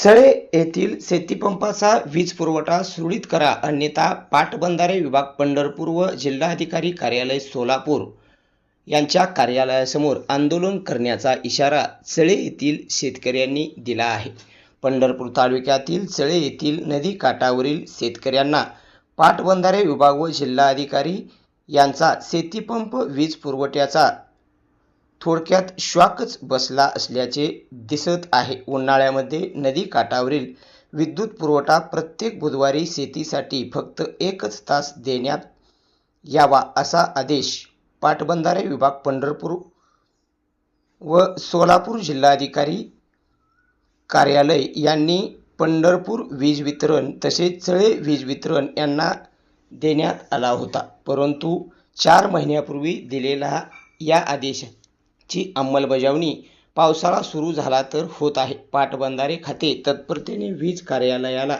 चळे येथील शेतीपंपाचा वीज पुरवठा सुरळीत करा अन्यथा पाटबंधारे विभाग पंढरपूर व जिल्हाधिकारी कार्यालय सोलापूर यांच्या कार्यालयासमोर आंदोलन करण्याचा इशारा चळे येथील शेतकऱ्यांनी दिला आहे. पंढरपूर तालुक्यातील चळे येथील नदीकाठावरील शेतकऱ्यांना पाटबंधारे विभाग व जिल्हाधिकारी यांचा शेतीपंप वीज पुरवठ्याचा थोडक्यात श्वाकच बसला असल्याचे दिसत आहे. उन्हाळ्यामध्ये नदीकाठावरील विद्युत पुरवठा प्रत्येक बुधवारी शेतीसाठी फक्त एकच तास देण्यात यावा असा आदेश पाटबंधारे विभाग पंढरपूर व सोलापूर जिल्हाधिकारी कार्यालय यांनी पंढरपूर वीज वितरण तसेच चळे वीज वितरण यांना देण्यात आला होता. परंतु चार महिन्यापूर्वी दिलेला या ची अंमलबजावणी पावसाळा सुरू झाला तर होत आहे. पाटबंधारे खाते तत्परतेने वीज कार्यालयाला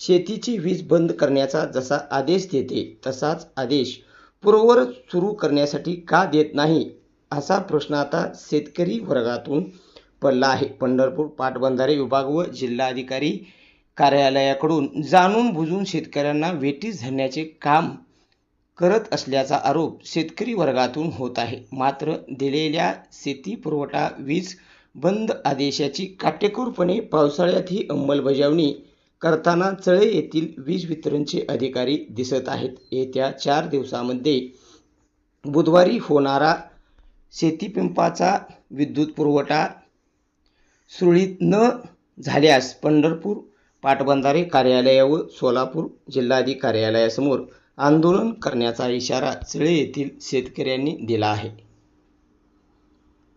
शेतीची वीज बंद करण्याचा जसा आदेश देते तसाच आदेश पूर्ववर सुरू करण्यासाठी का देत नाही असा प्रश्न आता शेतकरी वर्गातून पडला आहे. पंढरपूर पाटबंधारे विभाग व जिल्हाधिकारी कार्यालयाकडून जाणून बुजून शेतकऱ्यांना वेटीस धरण्याचे काम करत असल्याचा आरोप शेतकरी वर्गातून होत आहे. मात्र दिलेल्या शेती पुरवठा वीज बंद आदेशाची काटेकोरपणे पावसाळ्यातही अंमलबजावणी करताना चळे येथील वीज वितरणचे अधिकारी दिसत आहेत. येत्या चार दिवसामध्ये बुधवारी होणारा शेतीपिंपाचा विद्युत पुरवठा सुरळीत न झाल्यास पंढरपूर पाटबंधारे कार्यालय व सोलापूर जिल्हाधिकारी कार्यालयासमोर आंदोलन करण्याचा इशारा चळे येथील शेतकऱ्यांनी दिला आहे.